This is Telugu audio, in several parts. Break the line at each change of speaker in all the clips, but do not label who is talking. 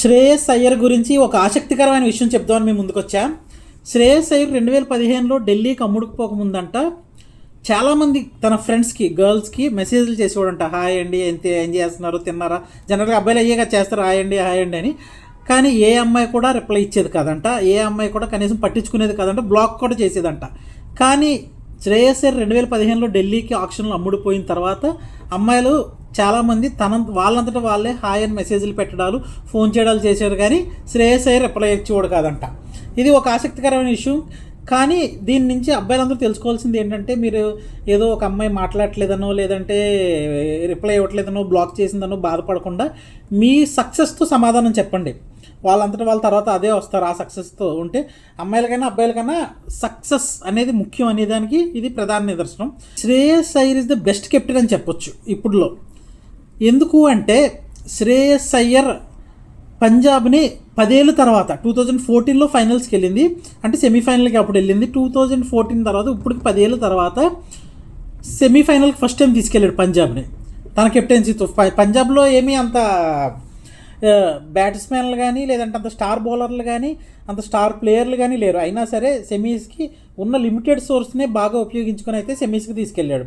శ్రేయస్ అయ్యర్ గురించి ఒక ఆసక్తికరమైన విషయం చెప్దామని మేము ముందుకొచ్చాం? శ్రేయస్ అయ్యర్ రెండు వేల పదిహేనులో ఢిల్లీకి అమ్ముడుకుపోకముందంట చాలామంది తన ఫ్రెండ్స్కి గర్ల్స్కి మెసేజ్లు చేసేవాడంట. హాయ్ అండి ఎంత ఏం చేస్తున్నారు తిన్నారా? జనరల్గా అబ్బాయిలు అయ్యేగా చేస్తారు హాయ్ అండి హాయ్ అండి అని. కానీ ఏ అమ్మాయి కూడా రిప్లై ఇచ్చేది కాదంట. ఏ అమ్మాయి కూడా కనీసం పట్టించుకునేది కాదంట బ్లాక్ కూడా చేసేదంట. కానీ శ్రేయస్ అయ్యర్ రెండు వేల పదిహేనులో ఢిల్లీకి ఆక్షన్లు అమ్ముడుపోయిన తర్వాత అమ్మాయిలు చాలామంది తన వాళ్ళంతటా వాళ్ళే హాయ్ అని మెసేజ్లు పెట్టడాలు ఫోన్ చేయడాలు చేశారు కానీ శ్రేయస్ అయ్యర్ రిప్లై ఇచ్చేవాడు కాదంట. ఇది ఒక ఆసక్తికరమైన విషయం కానీ దీని నుంచి అబ్బాయిలందరూ తెలుసుకోవాల్సింది ఏంటంటే మీరు ఏదో ఒక అమ్మాయి మాట్లాడట్లేదనో లేదంటే రిప్లై ఇవ్వట్లేదనో బ్లాక్ చేసిందనో బాధపడకుండా మీ సక్సెస్తో సమాధానం చెప్పండి. వాళ్ళంతటా వాళ్ళ తర్వాత అదే వస్తారు ఆ సక్సెస్తో ఉంటే అమ్మాయిలకైనా అబ్బాయిలకైనా సక్సెస్ అనేది ముఖ్యం అనే దానికి ఇది ప్రధాన నిదర్శనం. Shreyas Iyer is the best captain అని చెప్పొచ్చు ఇప్పుడులో. ఎందుకు అంటే శ్రేయస్ అయ్యర్ పంజాబ్ని పదేళ్ళ తర్వాత టూ థౌజండ్ ఫోర్టీన్లో ఫైనల్స్కి వెళ్ళింది. అంటే సెమీఫైనల్కి అప్పుడు వెళ్ళింది. టూ థౌజండ్ ఫోర్టీన్ తర్వాత ఇప్పటికి పదేళ్ళ తర్వాత సెమీఫైనల్కి ఫస్ట్ టైం తీసుకెళ్ళాడు పంజాబ్ని. తన కెప్టెన్సీతో. పంజాబ్లో ఏమీ అంత బ్యాట్స్మెన్లు కానీ లేదంటే అంత స్టార్ బౌలర్లు కానీ అంత స్టార్ ప్లేయర్లు కానీ లేరు. అయినా సరే సెమీస్కి ఉన్న లిమిటెడ్ సోర్స్నే బాగా ఉపయోగించుకొని అయితే సెమీస్కి తీసుకెళ్ళాడు.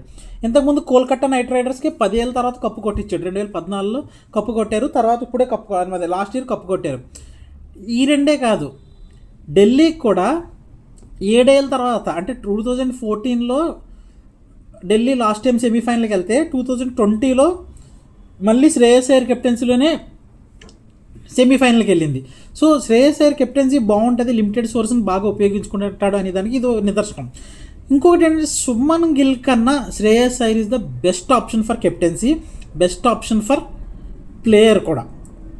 ఇంతకుముందు కోల్కతా నైట్ రైడర్స్కి పదేళ్ళ తర్వాత కప్పు కొట్టించాడు. రెండు వేల పద్నాలుగులో కప్పు కొట్టారు. తర్వాత ఇప్పుడే కప్పు అదే లాస్ట్ ఇయర్ కప్పు కొట్టారు. ఈ రెండే కాదు. ఢిల్లీకి కూడా ఏడేళ్ళ తర్వాత అంటే టూ థౌజండ్ ఫోర్టీన్లో ఢిల్లీ లాస్ట్ టైం సెమీఫైనల్కి వెళ్తే టూ థౌజండ్ ట్వంటీలో మళ్ళీ శ్రేయస్ అయ్యర్ కెప్టెన్సీలోనే సెమీఫైనల్కి వెళ్ళింది. సో శ్రేయస్ అయ్యర్ కెప్టెన్సీ బాగుంటుంది లిమిటెడ్ సోర్స్ని బాగా ఉపయోగించుకుంటాడు అనే దానికి ఇది నిదర్శనం. ఇంకొకటి ఏంటంటే సుమన్ గిల్ కన్నా Shreyas Iyer is the best option for captaincy best option for player కూడా.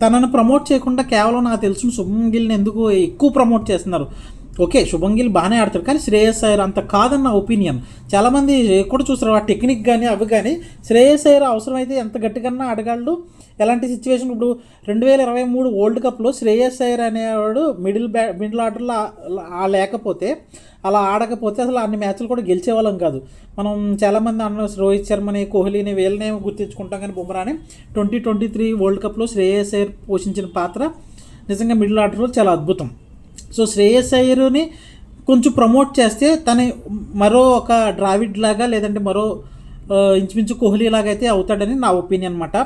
తనను ప్రమోట్ చేయకుండా కేవలం నాకు తెలిసిన శుభం గిల్ని ఎందుకు ఎక్కువ ప్రమోట్ చేస్తున్నారు? ఓకే శుభం గిల్ బాగానే ఆడతాడు కానీ శ్రేయస్ అయ్యర్ అంత కాదన్న నా ఒపీనియన్ చాలామంది కూడా చూస్తారు ఆ టెక్నిక్ కానీ అవి కానీ శ్రేయస్ అయ్యర్ అవసరమైతే ఎంత గట్టిగా అడగాళ్ళు ఎలాంటి సిచ్యువేషన్ ఇప్పుడు రెండు వేల ఇరవై మూడు వరల్డ్ కప్లో శ్రేయస్ అయ్యర్ అనేవాడు మిడిల్ బ్యా మిడిల్ ఆర్డర్లో లేకపోతే అలా ఆడకపోతే అసలు అన్ని మ్యాచ్లు కూడా గెలిచేవాళ్ళం కాదు. మనం చాలామంది అన్న రోహిత్ శర్మని కోహ్లీని వీళ్ళనే గుర్తించుకుంటాం కానీ బుమ్రాని ట్వంటీ ట్వంటీ త్రీ వరల్డ్ కప్లో శ్రేయస్ అయ్యర్ పోషించిన పాత్ర నిజంగా మిడిల్ ఆర్డర్లో చాలా అద్భుతం. సో శ్రేయస్ అయ్యర్ని కొంచెం ప్రమోట్ చేస్తే తన మరో ఒక ద్రావిడ్ లాగా లేదంటే మరో ఇంచుమించు కోహ్లీ లాగా అయితే అవుతాడని నా ఒపీనియన్ అనమాట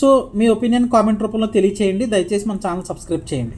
సో మీ ఒపీనియన్ కామెంట్ రూపంలో తెలియచేయండి. దయచేసి మన ఛానల్ సబ్స్క్రైబ్ చేయండి.